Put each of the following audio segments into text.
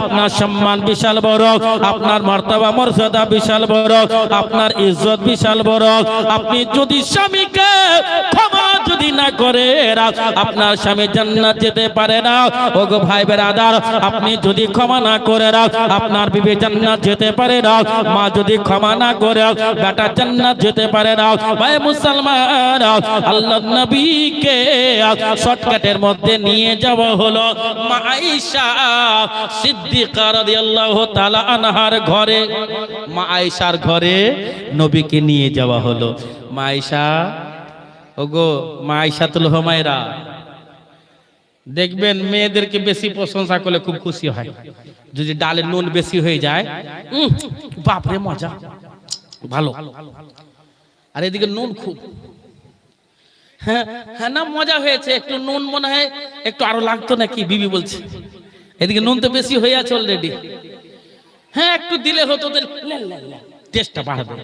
আপনার সম্মান বিশাল বড়, আপনার মর্তবা মর্যাদা বিশাল বড়, আপনার ইজ্জত বিশাল বড়। আপনি যদি স্বামীকে ক্ষমা যদি না করে আপনার স্বামী জান্নাত যেতে পারে না। ও গো ভাই বেরাদার, আপনি যদি ক্ষমা না করে রাখ আপনার বিবি জান্নাত যেতে পারে না। মা যদি ক্ষমা না করে বেটা জান্নাত যেতে পারে না। ভাই মুসলমান আল্লাহ নবীকে শর্টকাটের মধ্যে নিয়ে যাওয়া হলো। মা আয়েশা সিদ্দিকা রাদিয়াল্লাহু তাআলা আনহার ঘরে, মা আয়েশার ঘরে নবীকে নিয়ে যাওয়া হলো। মা আয়েশা ওগো, মা আয়েশাতুল হুমায়রা, দেখবেন মেয়েদেরকে বেশি প্রশংসা করলে খুব খুশি হয়। যদি ডালে নুন বেশি হয়ে যায় বাপরে মজা। ভালো। আর এদিকে নুন খুব। হ্যাঁ হ্যাঁ না, মজা হয়েছে। একটু নুন মনে হয় একটু আরও লাগতো নাকি, বিবি বলছে। এদিকে নুন তো বেশি হয়ে আছে অলরেডি হ্যাঁ একটু দিলে হতো টেস্টটা বাড়াবে।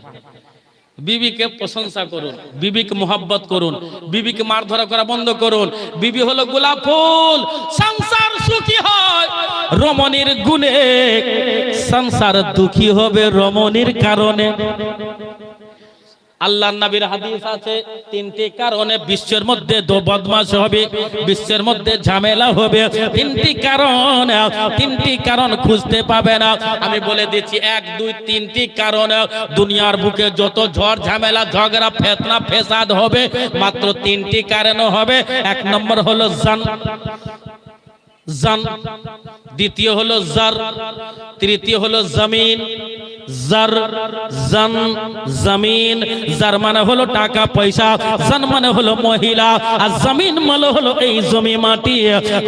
বিবিকে প্রশংসা করুন, বিবিকে মোহাব্বত করুন, বিবিকে মারধরা করা বন্ধ করুন। বিবি হলো গোলাপ ফুল, সংসার সুখী হয়, রমণীর গুণে। সংসার দুঃখী হবে রমণীর কারণে। আল্লাহ নবীর হাদিস আছে, তিনটি কারণে বিশ্বের মধ্যে দো বদমাশ হবে, বিশ্বের মধ্যে ঝামেলা হবে। তিনটি কারণ তিনটি কারণ খুঁজতে পাবে না। আমি বলে দিচ্ছি, এক, দুই, তিনটি কারণ, দুনিয়ার বুকে যত ঝড়, ঝামেলা, ঝগড়া, ফেতনা, ফেসাদ হবে, মাত্র তিনটি কারণ হবে। এক নম্বর হলো জান জান। দ্বিতীয় হলো জার। তৃতীয় হলো জমিন। জার, জান, জমিন। জার মানে হলো টাকা, পয়সা। জান মানে হলো মহিলা। আর জমিন মানে হলো এই জমি, মাটি।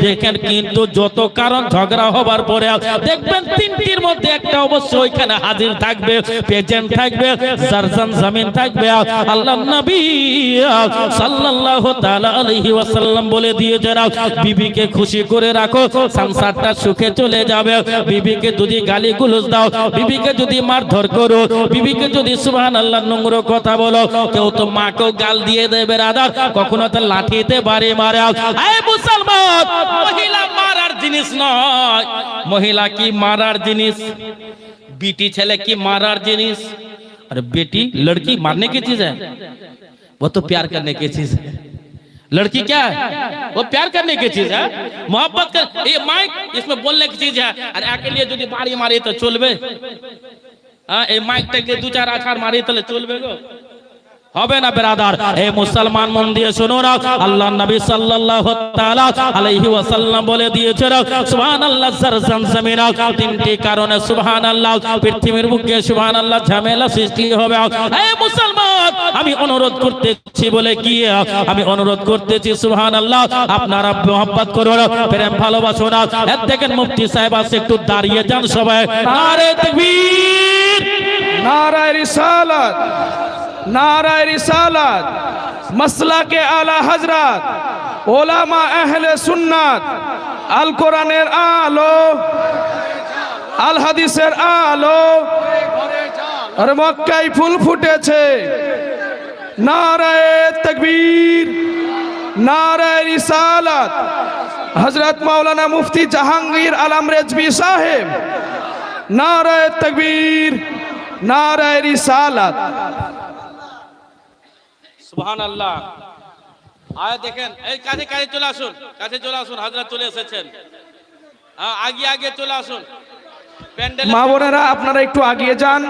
দেখেন কিন্তু যত কারণ ঝগড়া হবার পরে দেখবেন তিনটির মধ্যে একটা অবশ্যই ওইখানে হাজির থাকবে প্রেজেন্ট থাকবে, জার, জান, জমিন থাকবে। আল্লাহ নবী সাল্লাল্লাহু তাআলা আলাইহি ওয়াসাল্লাম বলে দিয়েছেন, বিবিকে খুশি করে রাখো রাখো। সংসারটা সুখে চলে যাবে। বিবিকে যদি গালি গুলোজ দাও, বিবিকে যদি মারধর করো, বিবিকে যদি সুহান আল্লাহ নোংরো কথা বলো, কেউ তো মাকেও গাল দিয়ে দেবে রাধা কখনো তো লাঠিতে বাড়ি মারে। মুসলমান, মহিলা মারার জিনিস নয়। মহিলা কি মারার জিনিস? বিটি ছেলে কি মারার জিনিস? আর বেটি, লড়কি মারনে কি চিজ হ্যাঁ ও তো প্যার করনে কি চিজ है लड़की क्या है? वो प्यार करने की चीज़ है? मोहब्बत कर ये माइक इसमें बोलने की चीज़ है। अरे अकेले जो बाड़ी मारे तो चोलबे। हाँ ये माइक तक दो चार आचार मारे तो चोलबे गो হবে না, বেরাদার? এই মুসলমান মন দিয়ে শুনো রাখ আল্লাহ নবী সাল্লাল্লাহু তাআলা আলাইহি ওয়াসাল্লাম বলে দিয়েছে সুবহানাল্লাহ জারজাম জমিনা তিনটি কারণে সুবহানাল্লাহ, পৃথিবীর বুকে সুবহানাল্লাহ ঝামেলা সৃষ্টি হবে এই মুসলমান, আমি অনুরোধ করতেছি বলে কি আমি অনুরোধ করতেছি, সুবহানাল্লাহ, আপনারা মহব্বত করো প্রেম ভালোবাসো না। এর দেখেন মুফতি সাহেব আছে, একটু দাঁড়িয়ে যান সবাই। নারে তাকবীর। নারায়ে রিসালাত। নারা রিসালাত মসলা কে আলা হজরত ওলামা আহলে সুন্নাত, আল কোরআনের আলো, আল হাদিসের আলো, আর মক্কায় ফুল ফুটেছে। নারায় তকবীর, নারায় রিসালাত হজরত মাওলানা মুফতি জাহাঙ্গীর আলম রেজবী সাহেব। নারায় তকবীর, নারায় রিসালাত। সুবহান আল্লাহ আয় দেখেন এই কাছে কাছে চলে আসুন কাছে চলে আসুন হাজরা চলে এসেছেন। হ্যাঁ, আগে আগে চলে আসুন। মা বোনেরা আপনারা একটু আগিয়ে যান।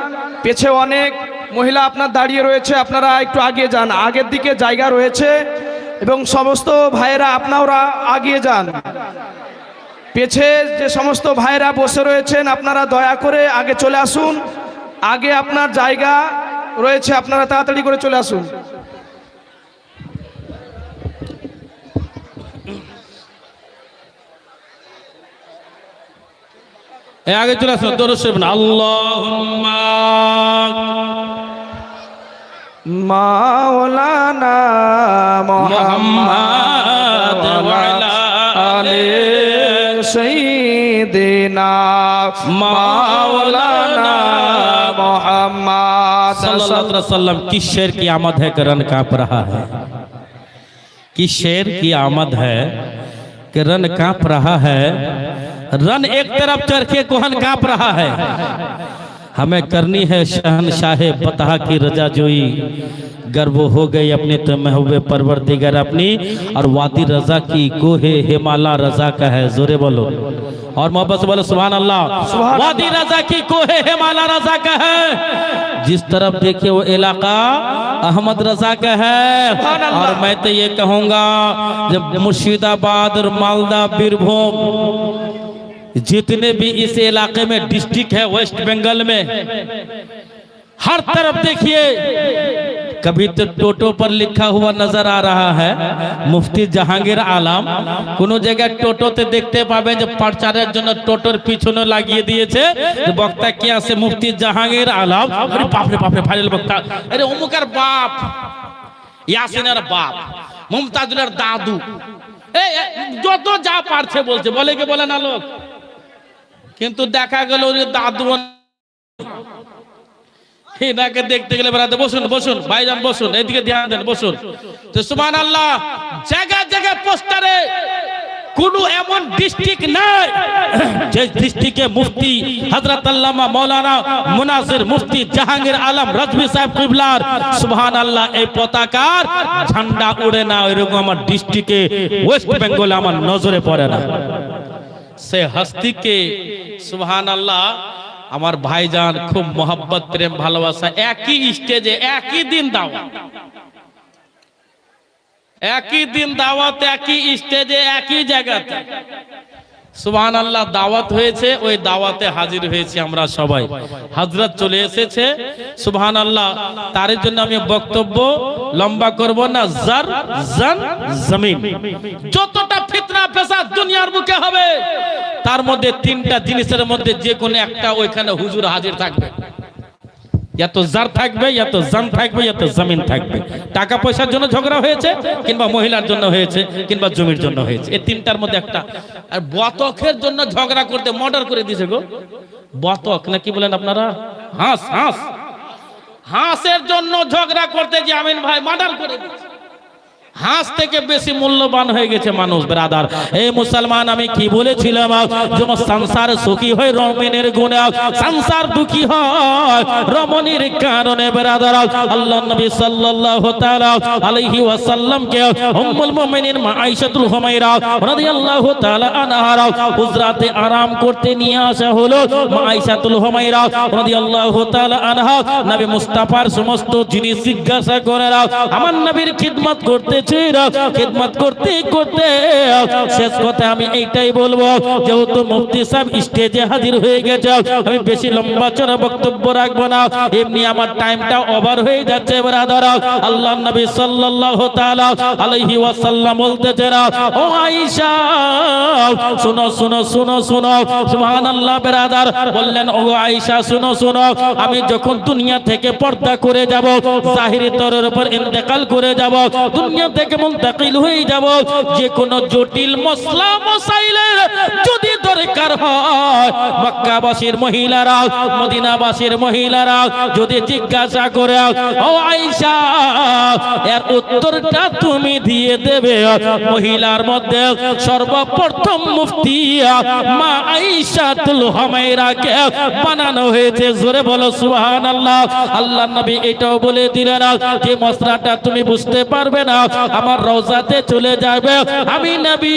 পেছে অনেক মহিলা আপনার দাঁড়িয়ে রয়েছে আপনারা একটু আগিয়ে যান। আগের দিকে জায়গা রয়েছে এবং সমস্ত ভাইয়েরা আপনারা আগিয়ে যান। পেছে যে সমস্ত ভাইয়েরা বসে রয়েছেন আপনারা দয়া করে আগে চলে আসুন। আগে আপনার জায়গা রয়েছে আপনারা তাড়াতাড়ি করে চলে আসুন। আগে চলে আসুন দরুদ শরীফ না আল্লাহুম্মা মাওলানা মুহাম্মাদ ওয়া আলা আলে সৈদিনা মাওলানা মোহাম্মদ सल्लल्लाहु अलैहि वसल्लम की शेर की आमद है कि रन कांप रहा है कि शेर की आमद है कि रन कांप रहा है रन एक तरफ़ चरखे कोहन काँप रहा है। हमें करनी है शहनशाह बता की रजा जोई। गर्व हो गई अपने तो महबूब परवरदिगर अपनी और वादी रजा की कोहे हिमाला रजा का है जोरे बोलो। और मोहब्बत से बोलो सुभान अल्लाह वादी रजा की कोहे हिमाला रजा का है। जिस तरफ़ देखिए वो इलाका अहमद रजा का है। और मैं तो ये कहूँगा जब मुर्शिदाबाद और मालदा बीरभूम जितने भी इस इलाके में डिस्ट्रिक्ट है वेस्ट बंगाल में हर तरफ देखिए कभी तो टोटो पर लिखा हुआ नजर आ रहा है मुफ्ती জাহাঙ্গীর আলম কোন জায়গায় টোটোতে দেখতে পাবে যে প্রচারের জন্য টোটোর পিছনে লাগিয়ে দিয়েছে যে বক্তা কি আছে মুফতি জাহাঙ্গীর আলম আরে বাপরে বাপরে ভাইরাল বক্তা আরে অমুকার বাপ ইয়াসিনের বাপ মুমতাজুলের দাদু এই এই, যত যা পারছে বলছে বলে কি বলে না লোক কিন্তু দেখা গেল দাদু দেখতে গেলে বেড়াতে, বসুন বসুন, ভাইজান বসুন এদিকে ধ্যান দেন, বসুন। তো সুমান আল্লাহ জায়গায় জায়গায় পোস্টারে কোন এমন ডিস্ট্রিক্ট নাই যে ডিস্ট্রিক্টে মুফতি হযরত আল্লামা মাওলানা মুনাসির মুফতি জাহাঙ্গীর আলম রাজবি সাহেব কিবলার সুবহান আল্লাহ এই পতাকার ঝান্ডা উড়ে না এরকম আমার ডিস্ট্রিক্টে ওয়েস্ট বেঙ্গলে আমার নজরে পড়ে না। সে হস্তিকে সুবহান আল্লাহ আমার ভাইজান খুব মোহাব্বত, প্রেম, ভালোবাসা, একই স্টেজে, একই দিন দাওয়াত। একই দিন দাওয়াত, একই স্টেজে, একই জায়গাতে। সুবহান আল্লাহ দাওয়াত হয়েছে, ওই দাওয়াতে হাজির হয়েছি আমরা সবাই। হজরত চলে এসেছে সুবহান আল্লাহ তার জন্য আমি বক্তব্য লম্বা করব না, জার, জান, জমিন। যতটা ফেসাদ দুনিয়ার বুকে হবে। তার মধ্যে তিনটা জিনিসের মধ্যে যে কোনো একটা ওইখানে হুজুর হাজির থাকবে। এত জার থাকবে, এত জান থাকবে, এত জমিন থাকবে। টাকা পয়সার জন্য ঝগড়া হয়েছে, কিংবা মহিলার জন্য হয়েছে, কিংবা জমির জন্য হয়েছে। এই তিনটার মধ্যে একটা। আর বতকের জন্য ঝগড়া করতে মর্ডার করে দিয়েছে গো। বতক, না কি বলেন আপনারা? হাঁস হাঁস। হাঁসের জন্য ঝগড়া করতে যে আমিন ভাই মার্ডার করে দিয়েছে। হাঁস থেকে বেশি মূল্যবান হয়ে গেছে মানুষ, ব্রাদার। এই মুসলমান, আমি কি বলেছিলাম? যেমন সংসার সুখী হয় রমণের গুণে সংসার দুঃখী হয় রমণীর কারণে, ব্রাদার। আল্লাহ নবী সাল্লাল্লাহু তাআলা আলাইহি ওয়াসাল্লাম কে উম্মুল মুমিনিন মা আয়েশাতুল হুমায়রা রাদিয়াল্লাহু তাআলা আনহা হুজরাতে আরাম করতে নিয়ে আসা হলো। মা আয়েশাতুল হুমায়রা রাদিয়াল্লাহু তাআলা আনহা, নবী মুস্তাফার সমস্ত জিনিস জিজ্ঞাসা করে আমার নবীর খিদমত আমি বললেন ও আয়েশা, শুনো শুনো আমি যখন দুনিয়া থেকে পর্দা করে যাব তরের উপর ইন্তেকাল করে যাব, দুনিয়া জিজ্ঞাসা করে উত্তরটা তুমি দিয়ে দেবে? মহিলার মধ্যে সর্বপ্রথম মুফতি মা আয়েশাতুল হুমায়রাকে বানানো হয়েছে। জোরে বলো, সুবহানাল্লাহ। আল্লাহ নবী এটাও বলে দিলেন যে, মশলাটা তুমি বুঝতে পারবে না। আমার রওজাতে চলে যাবে। আমি নবী,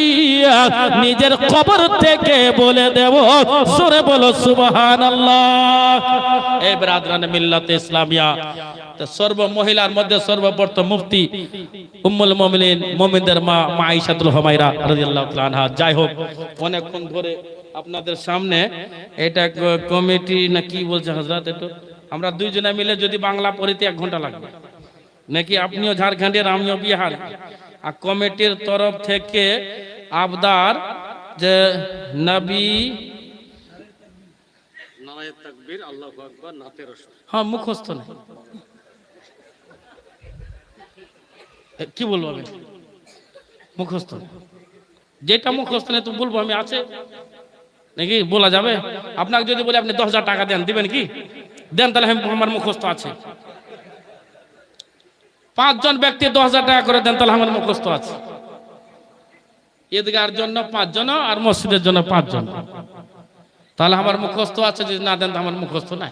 নিজের কবর থেকে বলে দেব জোরে বলো, সুবহানাল্লাহ। এই ব্রাদরান মিল্লাত ইসলামিয়া। তো সর্ব মহিলার মধ্যে সর্বপ্রথম মুফতি উম্মুল মুমিনিন, মুমিনদের মা মা আয়েশাতুল হুমায়রা রাদিয়াল্লাহু তাআলা আনহা। যাই হোক, অনেকক্ষণ ধরে আপনাদের সামনে এটা কমিটি না কি বলছে হযরত একটু আমরা দুইজনে মিলে যদি বাংলা পড়িতে এক ঘণ্টা লাগবে। নাকি আপনিও ঝাড়খণ্ডের আমিও বিহার? আর কমিটির তরফ থেকে আবদার যে নবী হ্যাঁ মুখস্থ নেই। কি বলব আমি? মুখস্থ যেটা মুখস্থ নেই তো বলব আমি আছে? নাকি বলা যাবে? আপনাকে যদি বলে আপনি দশ হাজার টাকা দেন দিবেন কি? দেন তাহলে আমি আমার মুখস্থ আছে। পাঁচজন ব্যক্তি দশ হাজার টাকা করে দেন, তাহলে আমার মুখস্থ আছে। ঈদগার জন্য পাঁচজন আর মসজিদের জন্য পাঁচজন। তাহলে আমার মুখস্থ আছে, যদি না দেন আমার মুখস্থ নাই।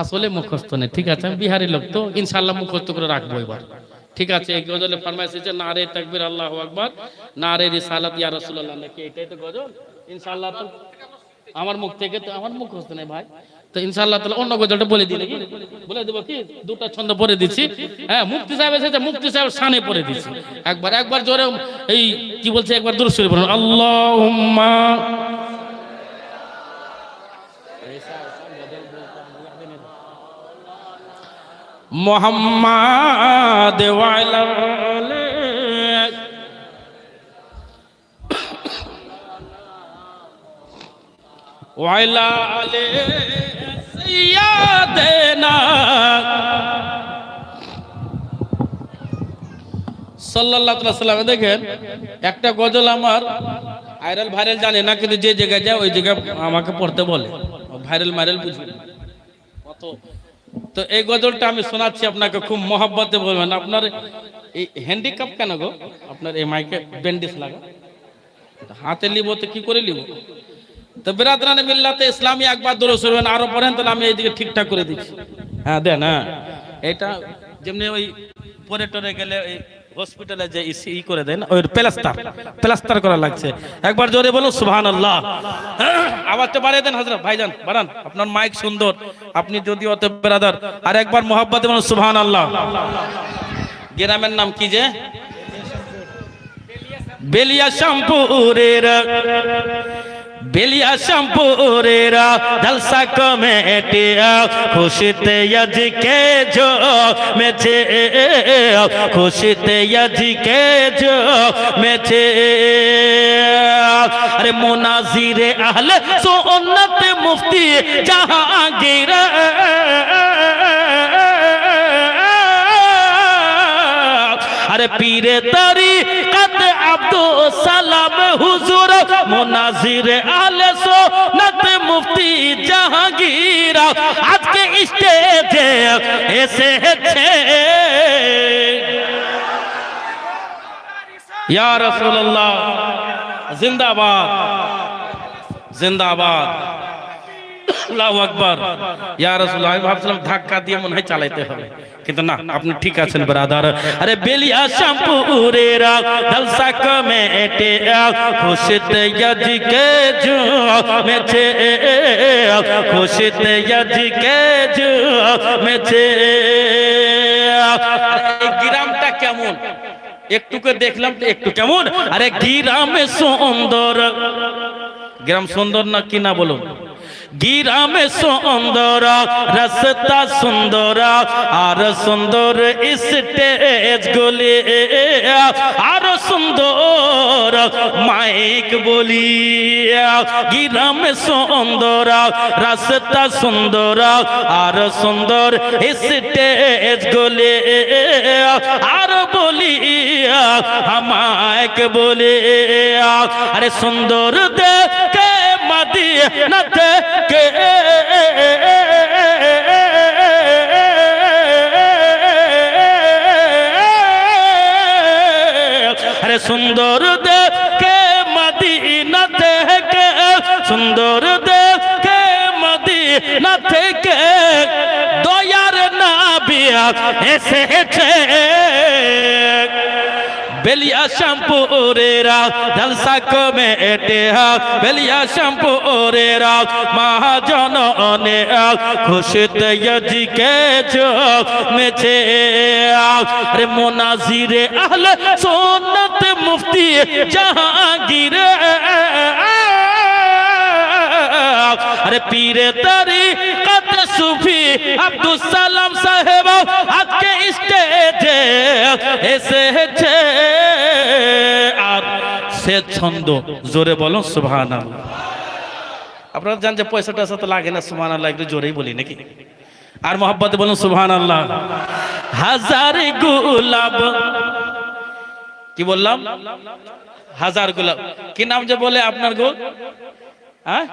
আসলে মুখস্থ নেই, ঠিক আছে, আমি বিহারি লোক তো ইনশাল্লাহ মুখস্থ করে রাখব এবার। ঠিক আছে, এই গজলে ফরমাইশ হচ্ছে না রে তাকবির, আল্লাহ আকবার না রে রিসালাত, ইয়া রাসূলুল্লাহ, নাকি এটাই তো গজল? ইনশাআল্লাহ তো আমার মুখ থেকে তো আমার মুখস্থ নেই ভাই। তো ইনশাআল্লাহ তাহলে অন্য গজলটা বলে দিলে বলে দেবো কি? দুটা ছন্দ পরে দিচ্ছি। হ্যাঁ মুফতি সাহেব এসেছে, মুফতি সাহেব সানে পরে দিচ্ছি। একবার একবার জোরে এই কি বলছে, একবার দূর শরীফ বলুন আল্লাহুম্মা মোহাম্মদ ওয়ালা সাল্লাল্লাহু দেখেন, একটা গজল আমার ভাইরাল ভাইরাল জানে না, কিন্তু যে জায়গায় যায়, ওই জায়গায় আমাকে পড়তে বলে। ভাইরাল মাইরাল বুঝি। না। তো এই গজলটা আমি শোনাচ্ছি আপনাকে খুব মহাব্বতে বলবেন। আপনার এই হ্যান্ডিক্যাপ কেন গো? আপনার এই মাইকে ব্যান্ডেজ লাগা। হাতে লিব তো কি করে লিব? তো বিরাদরানে মিল্লাতে ইসলামী একবার দূরে সরবেন আরও পড়েন, তাহলে আমি এইদিকে ঠিকঠাক করে দিচ্ছি। হ্যাঁ দেন হ্যাঁ। এটা যেমনি ওই পরে টরে গেলে ওই হসপিটালে যে ই- করে দেন, ওই প্লাস্টার প্লাস্টার করা লাগছে। একবার জোরে বলুন সুবহান আল্লাহ আওয়াজটা বাড়িয়ে দেন হজরত ভাইজান, বাড়ান। আপনার মাইক সুন্দর। আপনি যদি অত বেরাদার আর একবার মোহাব্বতে বলুন সুবহান আল্লাহ গ্রামের নাম কি যে? বেলিয়া শ্যামপুরের বেলিয়া শ্যামপুরের জলসা কমেটিয়া খুশিতে আজকে জো মেছে, খুশিতে আজকে জো মেছে। আরে মোনাজিরে আহলে সুন্নত মুফতি জাহাঙ্গীর আরে পীরে তারি কাত আব্দুল সালাম হুজুর, মোনাজির আলে সোনাত মুফতি জাহাঙ্গীর, আজকে স্টেজে এসেছে। ইয়া রাসূলুল্লাহ, জিন্দাবাদ জিন্দাবাদ। ভাবছিলাম ধাক্কা দিয়ে মনে হয় চালাইতে হবে। কিন্তু না, আপনি ঠিক আছেন ব্রাদার আরে বেলিয়া শ্যামপুরের জলসা কমেটে খুশিতে ইয়াজকে জু মেছে খুশিতে ইয়াজকে জু মেছে এই গ্রামটা কেমন? একটুকে দেখলাম একটু কেমন? আরে গ্রামে সুন্দর। গ্রাম সুন্দর না কি না বলুন? গিরামে সুন্দর, রাস্তা সুন্দর, আর সুন্দর স্টেজ গুলি, আর সুন্দর মাইক বলি, গিরামে সুন্দর, রাস্তা সুন্দর, আর সুন্দর স্টেজ গুলি, আর বলি আমাকে বলে, আরে সুন্দর দেখে মদিনা থেকে আরে সুন্দর দেখে মদিনা থেকে, সুন্দর দেখে মদিনা থেকে দয়ার নাবিয়া এসেছে। বেলিয়া শ্যামপুরেরা জলসা কমে এটেহা বেলিয়া শ্যামপুরেরা মহাজন অনে খুশিতে যোগ মেছে রে মোনাজিরে আহলে সুন্নত মুফতি জাহাঙ্গীর আরে পীরে তারি কত সুফি আব্দুল সালাম সাহেব আজকে স্টেজে এসেছে। আর সে ছন্দ, জোরে বলো সুবহান আপনারা জান যে পয়সাটা তো লাগে না সুবহান আল্লাহ একটু জোরেই বলি নাকি? আর মোহাব্বতে বলুন সুবহান আল্লাহ হাজার গুলাব কি বললাম? হাজার গোলাপ। কি নাম যে বলে আপনার গো? হ্যাঁ?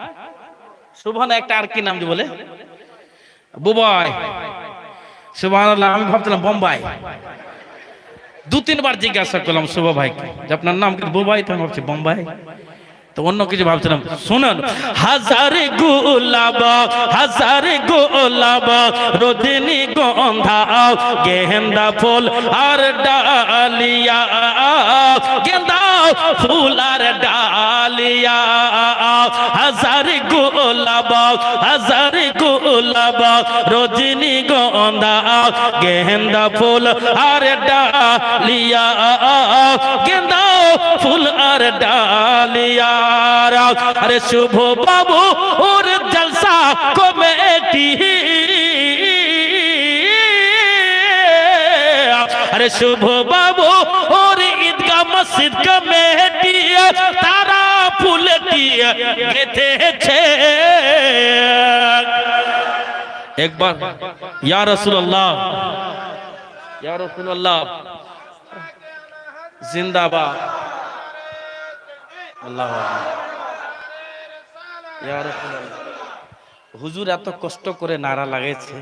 শুভন একটা আর কি নাম যে বলে? বুবাই। সুবহানাল্লাহ, আমি ভাবছিলাম বোম্বাই। দু তিনবার জিজ্ঞাসা করলাম, শুভ ভাইকে আপনার নাম বুবাই তো আমি ভাবছি বোম্বাই। তো অন্য কিছু ভাবছিলাম। শুনুন, হাজারে গোলাপ হাজারে গোলাপ, রোদিনী গন্ধা, গেন্দা ফুল আর ডালিয়া, গেন্দা ফুল আর ডালিয়া, হাজারে গোলাপ, হাজারে গোলাপ রোদিনী গন্ধা গেন্দা ফুল আর ডালিয়া, গেন্দা ফুল আর ডালিয়া। আরে শুভ বাবু, ওর জলসা কমেটি আরে শুভ বাবু, ওর ঈদগাহ মসজিদ কমেটি তারা ফুলটি একবার, ইয়া রাসূলুল্লাহ। ইয়া রাসূলুল্লাহ। জিন্দাবাদ। আল্লাহ ইয়া রাসূলুল্লাহ। হুজুর এত কষ্ট করে নারা লাগাইছে,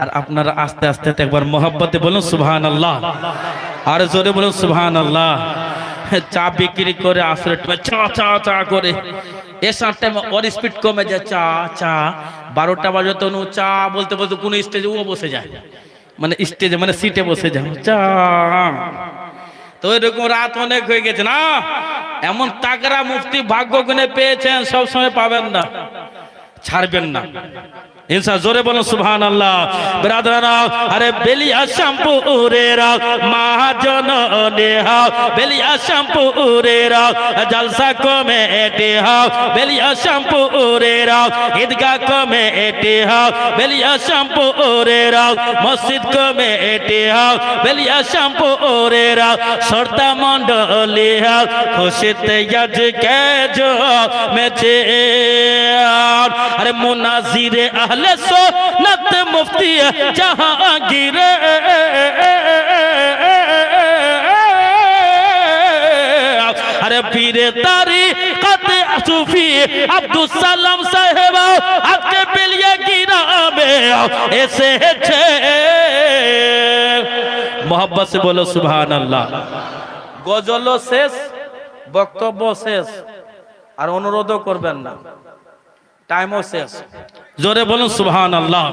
আর আপনারা আস্তে আস্তে একবার মোহাব্বতে বলুন সুবহান আল্লাহ আর জোরে বলুন সুবহান আল্লাহ চা বিক্রি করে আসলে চা চা চা করে। এসার টাইমে ওর স্পিড কমে যায়, চা চা। বারোটা বাজে তো চা বলতে বলতে কোনো স্টেজে ও বসে যায়। মানে স্টেজে মানে সিটে বসে যায়। চা। তো এরকম রাত অনেক হয়ে গেছে না? এমন তাগরা মুফতি ভাগ্য গুনে পেয়েছেন সব সময় পাবেন না। ছাড়বেন না। ইনসা জোরে বলুন সুবহান আল্লাহ ব্রাদারা আরে বেলিয়া শ্যামপুরের মহাজন নেহা বেলিয়া শ্যামপুরের, জলসা কমেটি হাও। বেলিয়া শ্যামপুরের, ঈদগাহ কমেটি হাও। বেলিয়া শ্যামপুরের, মসজিদ কমেটি হাও। বেলিয়া শ্যামপুরের, সর্দা মন্ডলী হাও। খুশিতে আজকে জো মেছে আরে মুনাজিরে আহলে মুফতি জাহাঙ্গীর আরে পীরে তারি কত সুফি আব্দুল সালাম সাহেব আজকে বেলিয়া গিরাবে এসেছে মোহাম্মদ সে বলো সুবহান আল্লাহ গজল শেষ বক্তব্য শেষ আর অনুরোধও করবেন না টাইমও শেষ জোরে বলুন সুবহান আল্লাহ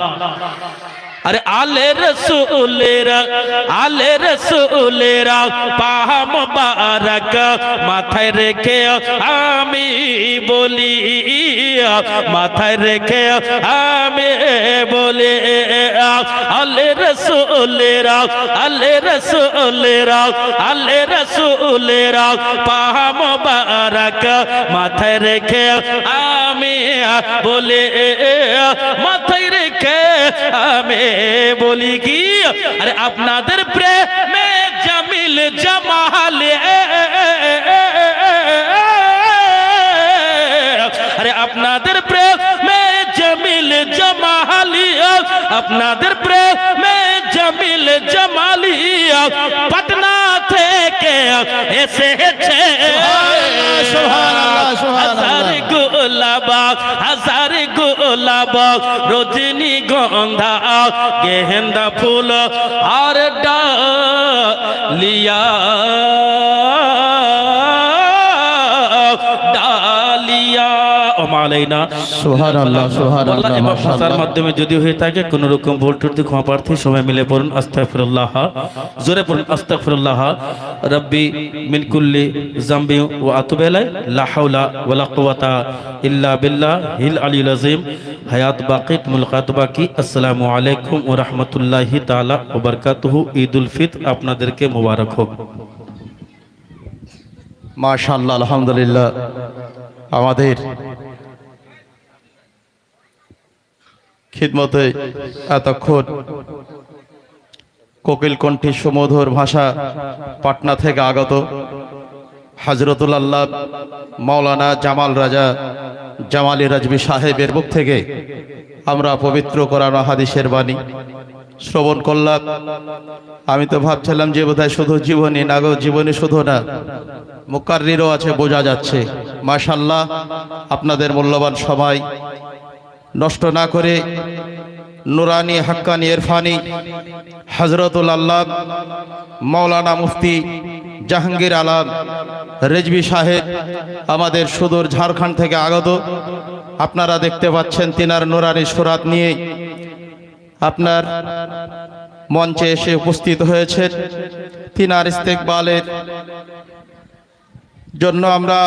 আরে আলে রসুলেরা আলে রসুলেরা পাহা মুবারক মাথায় রেখে আমি বলি, মাথায় রেখে আমি বলি, আলে রসুলেরা আলে রসুলেরা আলে রসুলেরা পাহা মুবারক মাথায় রেখে আমি বলে, মাথায় রেখে আমি বলি কি আরে আপনাদের প্রেমে জামিল জামালে আরে আপনাদের প্রেমে জামিল জামালিয়া আপনাদের প্রেমে জামিল জামালিয়া থেকে এসেছে। হাজার গোলাপ হাজার গোলাপ রজনী গন্ধা গেহেন্দা ফুল আর ডালিয়া ডালিয়া ও মালাইনা সুবহানাল্লাহ, সুবহানাল্লাহ, এবং ভাষার মাধ্যমে যদি হয়ে থাকে কোন রকম ভুল ত্রুটি ক্ষমা প্রার্থী সবাই মিলে পড়ুন আস্তাগফিরুল্লাহ। জোরে পড়ুন আস্তাগফিরুল্লাহ। রব্বি মিন কুল্লি জামবি ওয়া আতুবু ইলাই লা হাওলা ওয়ালা কুওয়াতা ইল্লা বিল্লাহ হিল আযীম। হায়াত বাকিত মুলকাত বাকি। আসসালামু আলাইকুম ওয়া রাহমাতুল্লাহি তাআলা ওয়া বারাকাতুহু। ঈদুল ফিতর আপনাদেরকে মোবারক হোক। মাশাআল্লাহ আলহামদুলিল্লাহ। আমাদের খিদমতে এতক্ষণ কোকিল কণ্ঠী সুমধুর ভাষা পাটনা থেকে আগত হজরতুল আল্লাহ মাওলানা জামাল রাজা জামালি রাজবি সাহেবের মুখ থেকে আমরা পবিত্র করানো হাদিসের বাণী শ্রবণ করলাম। আমি তো ভাবছিলাম যে বোধহয় শুধু জীবনী না গো জীবনী শুধু না, মুকাররিরও আছে, বোঝা যাচ্ছে। মাশাল্লাহ আপনাদের মূল্যবান সময় নষ্ট না করে নুরানি, হাক্কানি, ইরফানি হজরতুল আল্লাহ মৌলানা মুফতি জাহাঙ্গীর আলম রেজবি সাহেব আমাদের সুদূর ঝাড়খণ্ড থেকে আগত। আপনারা দেখতে পাচ্ছেন তিনার নুরানি সুরাত নিয়ে আপনার মঞ্চে এসে উপস্থিত হয়েছেন। তিনার ইস্তেকবালের জন্য আমরা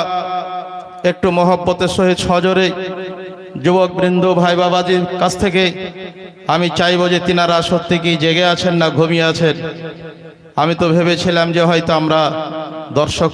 একটু মহব্বতের সহিত সজরে যুবক বৃন্দ ভাই বাবাজির কাছ থেকে আমি চাইব যে তিনারা সত্যি কি জেগে আছেন না ঘুমিয়ে আছেন। আমি তো ভেবেছিলাম যে হয়তো আমরা দর্শক